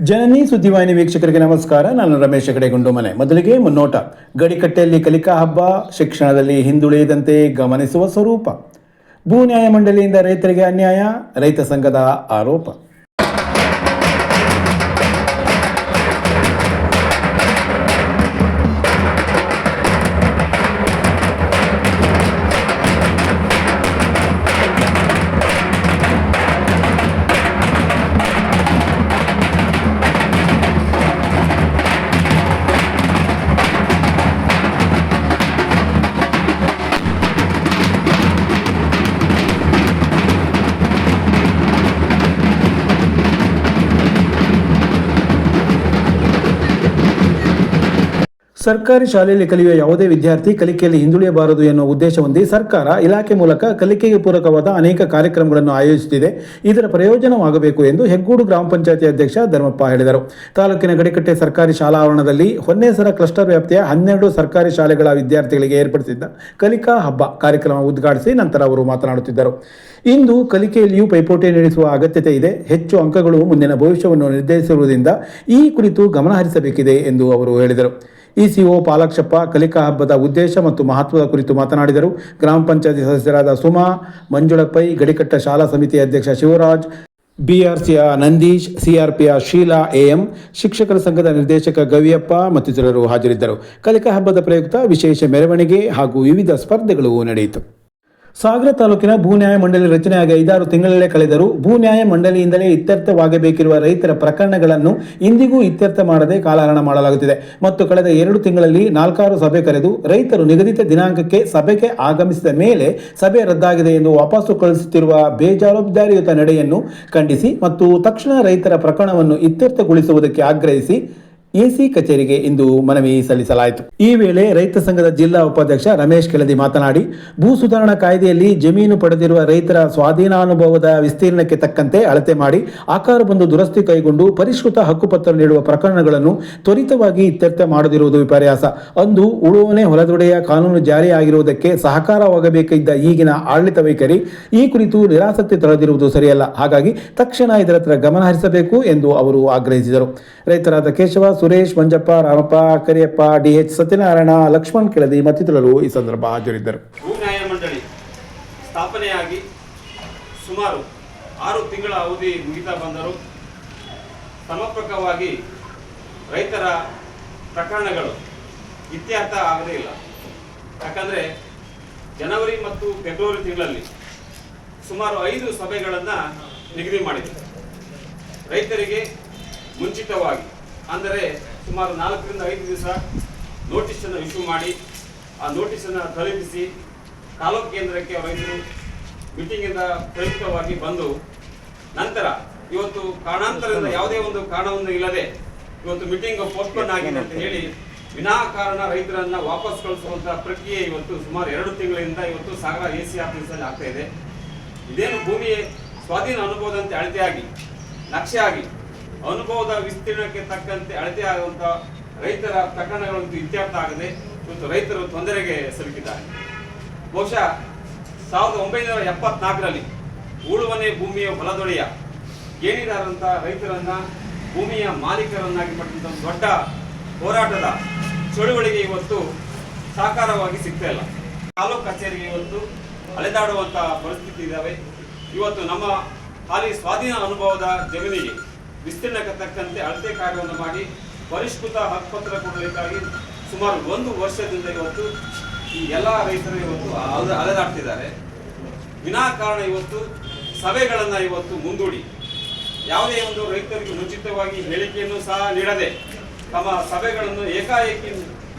ಜನನಿ ಸುದ್ದಿವಾಹಿನಿ ವೀಕ್ಷಕರಿಗೆ ನಮಸ್ಕಾರ. ನಾನು ರಮೇಶ್ ಹೆಗಡೆಗುಂಡು ಮನೆ. ಮೊದಲಿಗೆ ಮುನ್ನೋಟ. ಗಡಿಕಟ್ಟೆಯಲ್ಲಿ ಕಲಿಕಾ ಹಬ್ಬ, ಶಿಕ್ಷಣದಲ್ಲಿ ಹಿಂದುಳಿಯದಂತೆ ಗಮನಿಸುವ ಸ್ವರೂಪ. ಭೂ ನ್ಯಾಯ ಮಂಡಳಿಯಿಂದ ರೈತರಿಗೆ ಅನ್ಯಾಯ, ರೈತ ಸಂಘದ ಆರೋಪ. ಸರ್ಕಾರಿ ಶಾಲೆಯಲ್ಲಿ ಕಲಿಯುವ ಯಾವುದೇ ವಿದ್ಯಾರ್ಥಿ ಕಲಿಕೆಯಲ್ಲಿ ಹಿಂದುಳಿಯಬಾರದು ಎನ್ನುವ ಉದ್ದೇಶ ಹೊಂದಿ ಸರ್ಕಾರ ಇಲಾಖೆ ಮೂಲಕ ಕಲಿಕೆಗೆ ಪೂರಕವಾದ ಅನೇಕ ಕಾರ್ಯಕ್ರಮಗಳನ್ನು ಆಯೋಜಿಸುತ್ತಿದೆ. ಇದರ ಪ್ರಯೋಜನವಾಗಬೇಕು ಎಂದು ಹೆಗ್ಗೂಡು ಗ್ರಾಮ ಪಂಚಾಯತಿ ಅಧ್ಯಕ್ಷ ಧರ್ಮಪ್ಪ ಹೇಳಿದರು. ತಾಲೂಕಿನ ಗಡಿಕಟ್ಟೆ ಸರ್ಕಾರಿ ಶಾಲಾ ಆವರಣದಲ್ಲಿ ಹೊನ್ನೇಸರ ಕ್ಲಸ್ಟರ್ ವ್ಯಾಪ್ತಿಯ ಹನ್ನೆರಡು ಸರ್ಕಾರಿ ಶಾಲೆಗಳ ವಿದ್ಯಾರ್ಥಿಗಳಿಗೆ ಏರ್ಪಡಿಸಿದ್ದ ಕಲಿಕಾ ಹಬ್ಬ ಕಾರ್ಯಕ್ರಮ ಉದ್ಘಾಟಿಸಿ ನಂತರ ಅವರು ಮಾತನಾಡುತ್ತಿದ್ದರು. ಇಂದು ಕಲಿಕೆಯಲ್ಲಿಯೂ ಪೈಪೋಟಿ ನಡೆಸುವ ಅಗತ್ಯತೆ ಇದೆ. ಹೆಚ್ಚು ಅಂಕಗಳು ಮುಂದಿನ ಭವಿಷ್ಯವನ್ನು ನಿರ್ಧರಿಸಿರುವುದರಿಂದ ಈ ಕುರಿತು ಗಮನಹರಿಸಬೇಕಿದೆ ಎಂದು ಅವರು ಹೇಳಿದರು. ಇಸಿಒ ಪಾಲಾಕ್ಷಪ್ಪ ಕಲಿಕಾ ಹಬ್ಬದ ಉದ್ದೇಶ ಮತ್ತು ಮಹತ್ವದ ಕುರಿತು ಮಾತನಾಡಿದರು. ಗ್ರಾಮ ಪಂಚಾಯತಿ ಸದಸ್ಯರಾದ ಸುಮಾ, ಮಂಜುಳಪ್ಪೈ, ಗಡಿಕಟ್ಟ ಶಾಲಾ ಸಮಿತಿ ಅಧ್ಯಕ್ಷ ಶಿವರಾಜ್ ಬಿಆರ್ಸಿಯ ನಂದೀಶ್ ಸಿಆರ್ಪಿಯ ಶೀಲಾ ಎಎಂ, ಶಿಕ್ಷಕರ ಸಂಘದ ನಿರ್ದೇಶಕ ಗವಿಯಪ್ಪ ಮತ್ತಿತರರು ಹಾಜರಿದ್ದರು. ಕಲಿಕಾ ಹಬ್ಬದ ಪ್ರಯುಕ್ತ ವಿಶೇಷ ಮೆರವಣಿಗೆ ಹಾಗೂ ವಿವಿಧ ಸ್ಪರ್ಧೆಗಳು ನಡೆಯಿತು. ಸಾಗರ ತಾಲೂಕಿನ ಭೂ ನ್ಯಾಯ ಮಂಡಳಿ ರಚನೆಯಾಗಿ ಐದಾರು ತಿಂಗಳಲ್ಲೇ ಕಳೆದರೂ ಭೂ ನ್ಯಾಯ ಮಂಡಳಿಯಿಂದಲೇ ಇತ್ಯರ್ಥವಾಗಬೇಕಿರುವ ರೈತರ ಪ್ರಕರಣಗಳನ್ನು ಇಂದಿಗೂ ಇತ್ಯರ್ಥ ಮಾಡದೆ ಕಾಲಹರಣ ಮಾಡಲಾಗುತ್ತಿದೆ. ಮತ್ತು ಕಳೆದ ಎರಡು ತಿಂಗಳಲ್ಲಿ ನಾಲ್ಕಾರು ಸಭೆ ಕರೆದು ರೈತರು ನಿಗದಿತ ದಿನಾಂಕಕ್ಕೆ ಸಭೆಗೆ ಆಗಮಿಸಿದ ಮೇಲೆ ಸಭೆ ರದ್ದಾಗಿದೆ ಎಂದು ವಾಪಸ್ಸು ಕಳಿಸುತ್ತಿರುವ ಬೇಜವಾಬ್ದಾರಿಯುತ ನಡೆಯನ್ನು ಖಂಡಿಸಿ ಮತ್ತು ತಕ್ಷಣ ರೈತರ ಪ್ರಕರಣವನ್ನು ಇತ್ಯರ್ಥಗೊಳಿಸುವುದಕ್ಕೆ ಆಗ್ರಹಿಸಿ ಎಸಿ ಕಚೇರಿಗೆ ಇಂದು ಮನವಿ ಸಲ್ಲಿಸಲಾಯಿತು. ಈ ವೇಳೆ ರೈತ ಸಂಘದ ಜಿಲ್ಲಾ ಉಪಾಧ್ಯಕ್ಷ ರಮೇಶ್ ಕೆಳದಿ ಮಾತನಾಡಿ, ಭೂ ಸುಧಾರಣಾ ಕಾಯ್ದೆಯಲ್ಲಿ ಜಮೀನು ಪಡೆದಿರುವ ರೈತರ ಸ್ವಾಧೀನಾನುಭವದ ವಿಸ್ತೀರ್ಣಕ್ಕೆ ತಕ್ಕಂತೆ ಅಳತೆ ಮಾಡಿ, ಆಕಾರ ಬಂದು ದುರಸ್ತಿ ಕೈಗೊಂಡು ಪರಿಷ್ಕೃತ ಹಕ್ಕುಪತ್ರ ನೀಡುವ ಪ್ರಕರಣಗಳನ್ನು ತ್ವರಿತವಾಗಿ ಇತ್ಯರ್ಥ ಮಾಡದಿರುವುದು ವಿಪರ್ಯಾಸ. ಅಂದು ಉಳುವನೆ ಹೊಲದೊಡೆಯ ಕಾನೂನು ಜಾರಿಯಾಗಿರುವುದಕ್ಕೆ ಸಹಕಾರವಾಗಬೇಕಿದ್ದ ಈಗಿನ ಆಡಳಿತ ವೈಖರಿ ಈ ಕುರಿತು ನಿರಾಸಕ್ತಿ ತೊಳೆದಿರುವುದು ಸರಿಯಲ್ಲ. ಹಾಗಾಗಿ ತಕ್ಷಣ ಇದರತ್ರ ಗಮನ ಹರಿಸಬೇಕು ಎಂದು ಅವರು ಆಗ್ರಹಿಸಿದರು. ರೈತರಾದ ಕೇಶವ ಸುರೇಶ್ ಮಂಜಪ್ಪ, ರಾಮಪ್ಪ, ಕರಿಯಪ್ಪ, ಡಿ ಎಚ್ ಸತ್ಯನಾರಾಯಣ, ಲಕ್ಷ್ಮಣ್ ಕೆಳದಿ ಮತ್ತಿತರರು ಈ ಸಂದರ್ಭ ಹಾಜರಿದ್ದರು. ನ್ಯಾಯ ಮಂಡಳಿ ಸ್ಥಾಪನೆಯಾಗಿ ಸುಮಾರು ಆರು ತಿಂಗಳ ಅವಧಿ ಮುಗಿತಾ ಬಂದರು ಸಮರ್ಪಕವಾಗಿ ರೈತರ ಪ್ರಕರಣಗಳು ಇತ್ಯರ್ಥ ಆಗದೇ ಇಲ್ಲ. ಯಾಕಂದರೆ ಜನವರಿ ಮತ್ತು ಫೆಬ್ರವರಿ ತಿಂಗಳಲ್ಲಿ ಸುಮಾರು ಐದು ಸಭೆಗಳನ್ನು ನಿಗದಿ ಮಾಡಿದೆ ರೈತರಿಗೆ ಮುಂಚಿತವಾಗಿ ಅಂದರೆ ಸುಮಾರು ನಾಲ್ಕರಿಂದ ಐದು ದಿವಸ ನೋಟಿಸನ್ನು ಇಶ್ಯೂ ಮಾಡಿ, ಆ ನೋಟಿಸನ್ನು ತಲುಪಿಸಿ, ತಾಲೂಕು ಕೇಂದ್ರಕ್ಕೆ ರೈತರು ಮೀಟಿಂಗಿಂದ ಪ್ರಯುಕ್ತವಾಗಿ ಬಂದು, ನಂತರ ಇವತ್ತು ಕಾರಣಾಂತರದಿಂದ ಯಾವುದೇ ಒಂದು ಕಾರಣವನ್ನು ಇಲ್ಲದೆ ಇವತ್ತು ಮೀಟಿಂಗ್ ಪೋಸ್ಟ್ಪೋನ್ ಆಗಿದೆ ಅಂತ ಹೇಳಿ ವಿನಾಕಾರಣ ರೈತರನ್ನ ವಾಪಸ್ ಕಳಿಸುವಂತಹ ಪ್ರಕ್ರಿಯೆ ಇವತ್ತು ಸುಮಾರು ಎರಡು ತಿಂಗಳಿಂದ ಇವತ್ತು ಸಾಗರ ಎ ಸಿ ಆಫೀಸಲ್ಲಿ ಆಗ್ತಾ ಇದೆ. ಇದೇನು ಭೂಮಿ ಸ್ವಾಧೀನ ಅನುಭವದಂತೆ ಅಳತೆಯಾಗಿ ನಕ್ಷೆ ಆಗಿ ಅನುಭವದ ವಿಸ್ತೀರ್ಣಕ್ಕೆ ತಕ್ಕಂತೆ ಅಳತೆ ಆಗುವಂತಹ ರೈತರ ಪ್ರಕರಣಗಳಂತೂ ಇತ್ಯರ್ಥ ಆಗದೆ ಇವತ್ತು ರೈತರು ತೊಂದರೆಗೆ ಸಿಲುಕಿದ್ದಾರೆ. ಬಹುಶಃ ಸಾವಿರದ ಒಂಬೈನೂರ ಎಪ್ಪತ್ನಾಲ್ಕರಲ್ಲಿ ಉಳುವನೆ ಭೂಮಿಯ ಹೊಲದೊಡೆಯ ಗೇಣಿದಾರಂತ ರೈತರನ್ನ ಭೂಮಿಯ ಮಾಲೀಕರನ್ನಾಗಿ ಪಟ್ಟಂಥ ದೊಡ್ಡ ಹೋರಾಟದ ಚಳುವಳಿಗೆ ಇವತ್ತು ಸಾಕಾರವಾಗಿ ಸಿಗ್ತಾ ಇಲ್ಲ. ತಾಲೂಕು ಕಚೇರಿಗೆ ಇವತ್ತು ಅಲೆದಾಡುವಂತಹ ಪರಿಸ್ಥಿತಿ ಇದ್ದಾವೆ ಇವತ್ತು ನಮ್ಮ ಹಾಲಿ ಸ್ವಾಧೀನ ಅನುಭವದ ಜಮೀನಿಗೆ ವಿಸ್ತೀರ್ಣಕ್ಕೆ ತಕ್ಕಂತೆ ಅಳತೆ ಕಾರ್ಯವನ್ನು ಮಾಡಿ ಪರಿಷ್ಕೃತ ಹಕ್ಕುಪತ್ರ ಕೊಡಲಿಕ್ಕಾಗಿ ಸುಮಾರು ಒಂದು ವರ್ಷದಿಂದ ಇವತ್ತು ಈ ಎಲ್ಲ ರೈತರು ಇವತ್ತು ಅಲೆ- ಅಲೆದಾಡ್ತಿದ್ದಾರೆ ವಿನಾಕಾರಣ ಇವತ್ತು ಸಭೆಗಳನ್ನು ಇವತ್ತು ಮುಂದೂಡಿ. ಯಾವುದೇ ಒಂದು ರೈತರಿಗೆ ಮುಂಚಿತವಾಗಿ ಹೇಳಿಕೆಯನ್ನು ಸಹ ನೀಡದೆ ತಮ್ಮ ಸಭೆಗಳನ್ನು ಏಕಾಏಕಿ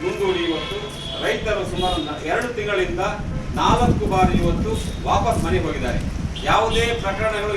ಮುಂದೂಡಿ ಇವತ್ತು ರೈತರು ಸುಮಾರು ಎರಡು ತಿಂಗಳಿಂದ ನಾಲ್ಕು ಬಾರಿ ಇವತ್ತು ವಾಪಸ್ ಮನೆಗೆ ಹೋಗಿದ್ದಾರೆ. ಯಾವುದೇ ಪ್ರಕರಣಗಳು